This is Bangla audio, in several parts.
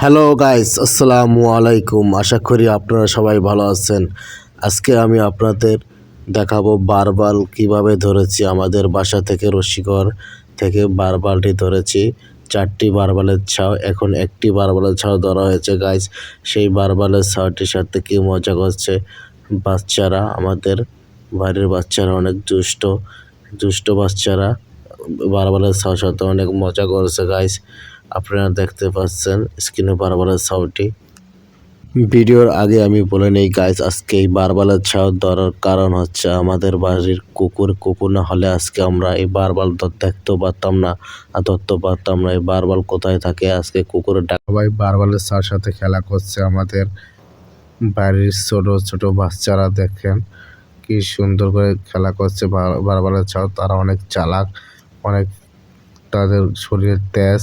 হ্যালো গাইস আসসালামু আলাইকুম আশা করি আপনারা সবাই ভালো আছেন। আজকে আমি আপনাদের দেখাবো বারবাল কীভাবে ধরেছি। আমাদের বাসা থেকে রশিকর থেকে বারবালটি ধরেছি। চারটি বারবালের ছাও, এখন একটি বারবালের ছাও ধরা হয়েছে গাইস সেই বারবালের ছাওটির সাথে কি মজা করছে? বাচ্চারা, আমাদের বাড়ির বাচ্চারা অনেক দুষ্ট দুষ্ট বাচ্চারা। বারবালের ছাও সাথে অনেক মজা করছে গাইস আপনারা দেখতে পাচ্ছেন স্ক্রিনে বারবালের ছাউটি ভিডিওর আগে আমি বলে নেই গাইস আজকে এই বারবালের ছাউ ধরার কারণ হচ্ছে আমাদের বাড়ির কুকুর কুকুর না হলে আজকে আমরা এই বারবাল দেখতেও পারতাম না আর ধরতেও পারতাম না, এই বারবাল কোথায় থাকে? আজকে কুকুরের ডাক সবাই বারবালের ছাউর সাথে খেলা করছে, আমাদের বাড়ির ছোট ছোট বাচ্চারা দেখেন, কি সুন্দর করে খেলা করছে বার- বারবালের ছাউ তারা অনেক চালাক। অনেক তাদের শরীরে তেজ।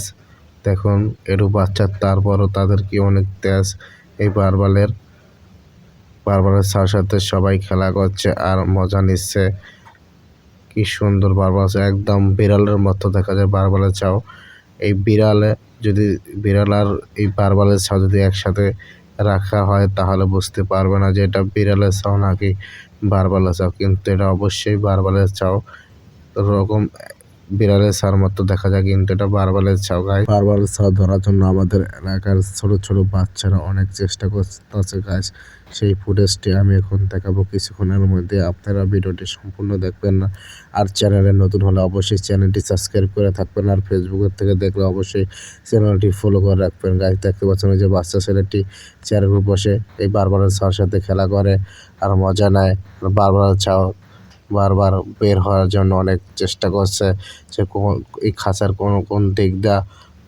দেখুন একটু বাচ্চা তারপরও তাদের কি অনেক তেজ। এই বারবালের বারবালের সাথে সাথে সবাই খেলা করছে আর মজা নিচ্ছে। কি সুন্দর বারবার একদম বিড়ালের মতো দেখা যায় বারবালের চাও। এই বিড়ালে যদি, বিড়াল আর এই বারবালের ছাও যদি একসাথে রাখা হয়, তাহলে বুঝতে পারবে না যে এটা বিড়ালের ছাও নাকি বারবালের চাও। কিন্তু এটা অবশ্যই বারবালের চাও। রকম বিড়ালের ছার মতো দেখা যায়, কিন্তু এটা বারবালের ছাও গাই। বারবালের ছাও ধরার জন্য আমাদের এলাকার ছোট ছোট বাচ্চারা অনেক চেষ্টা করতেছে গাছ সেই ফুটেজটি আমি এখন দেখাবো কিছুক্ষণের মধ্যে। আপনারা ভিডিওটি সম্পূর্ণ দেখবেন না। আর চ্যানেলে নতুন হলে অবশ্যই চ্যানেলটি সাবস্ক্রাইব করে থাকবেন। আর ফেসবুকের থেকে দেখলে অবশ্যই চ্যানেলটি ফলো করে রাখবেন। গাছ দেখতে পাচ্ছেন যে বাচ্চা ছেলেটি চেয়ারের উপর বসে। এই বারবারের ছাওয়ার সাথে খেলা করে আর মজা নেয়। আর বারবারের ছাও বারবার বের হওয়ার জন্য অনেক চেষ্টা করছে যে কোন- এই খাঁচার কোন কোন দিক দিয়ে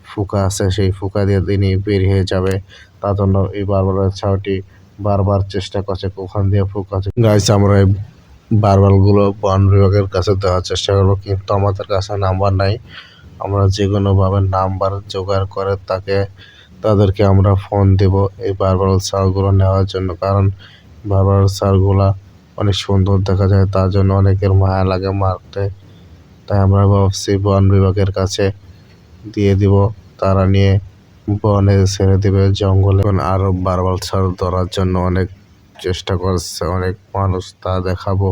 ফুকা আছে, সেই ফুকা দিয়ে তিনি বের হয়ে যাবে। তার জন্য এই বারবারের ছাওটি বারবার চেষ্টা করছে কোখান দিয়ে ফুকা আছে। গাইস আমরা এই বারবারগুলো বন বিভাগের কাছে দেওয়ার চেষ্টা করব, কিন্তু আমাদের কাছে নাম্বার নাই। আমরা যে কোনোভাবে নাম্বার জোগাড় করে তাকে তাদেরকে আমরা ফোন দেব এই বারবার ছাড়গুলো নেওয়ার জন্য, কারণ বারবার ছাড়গুলা অনেক সুন্দর দেখা যায় তার জন্য অনেকের মায়া লাগে মারতে। তাই আমরা ভাবছি বন বিভাগের কাছে দিয়ে দিব তারা নিয়ে বনে ছেড়ে দেবে জঙ্গলে। এখন আরও বারবার ছাড় ধরার জন্য অনেক চেষ্টা করছে অনেক মানুষ তা দেখাবো।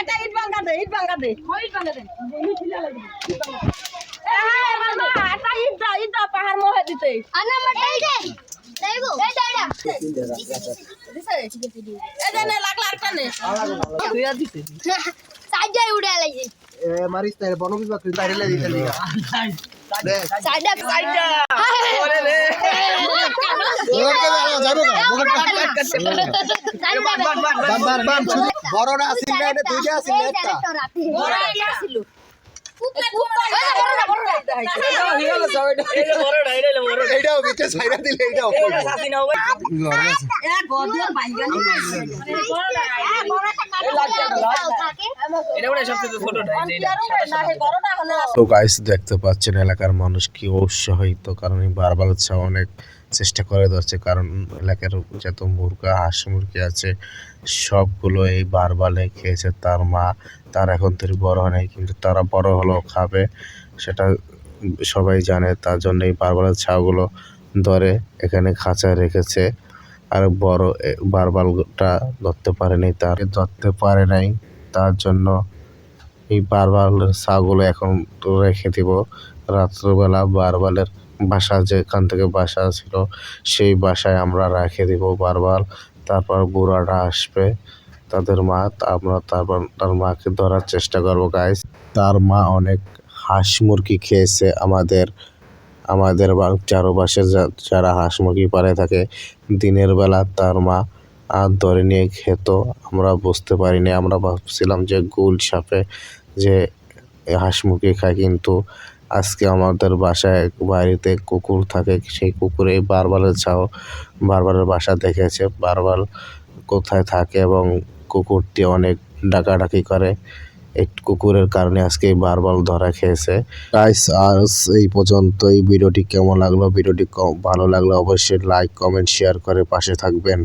এটা ইট ভাঙা দে ইট ভাঙা দে। ইট ভাঙা দে। এটা ইটটা ইটটা পাহাড় মহে দিতে মারিস তাই বন বিভাগ বাইরে লে দিতে লিগা। সাইডে সাইডে বড়টা আসিল না এটা দুইটা আসিল একটা। এইটাও বিতে সাইরা দিলে এইটাও তো গাইস দেখতে পাচ্ছেন এলাকার মানুষ কি উৎসাহিত কারণ এই বারবার হচ্ছে অনেক চেষ্টা করে ধরছে, কারণ এলাকার যত মুরগা, হাঁস মুরগি আছে, সবগুলো এই বারবালে খেয়েছে তার মা। তার এখন থেকে বড় হয় কিন্তু তারা বড় হলেও খাবে, সেটা সবাই জানে। তার জন্য এই বারবালের ছাগুলো ধরে এখানে খাঁচায় রেখেছে। আর বড় বারবালটা ধরতে পারেনি, তার ধরতে পারে নাই। তার জন্য এই বারবালের ছাগুলো এখন রেখে দিব। রাত্রবেলা বারবালের বাসা যেখান থেকে বাসা ছিল, সেই বাসায় আমরা রেখে দিব বারবার। তারপর বুড়াটা আসবে, তাদের মা, আমরা তারপর তার মাকে ধরার চেষ্টা করব গাইস তার মা অনেক হাঁস মুরগি খেয়েছে আমাদের আমাদের বা- চারপাশে যারা হাঁস মুরগি পালে থাকে, দিনের বেলা তার মা আর ধরে নিয়ে খেত। আমরা বুঝতে পারিনি, আমরা ভাবছিলাম যে গুল সাপে যে হাঁস মুরগি খায়, কিন্তু আজকে আমাদের বাসায় বাড়িতে কুকুর থাকে, সেই কুকুরে বারবারের ছাও বারবারের বাসা দেখেছে, বারবার কোথায় থাকে এবং কুকুরটি অনেক ডাকাডাকি করে। এই কুকুরের কারণে আজকে বারবার ধরা খেয়েছে। গাইস আজ এই পর্যন্ত এই ভিডিওটি কেমন লাগল? ভিডিওটি ভালো লাগলে অবশ্যই লাইক কমেন্ট শেয়ার করে পাশে থাকবেন।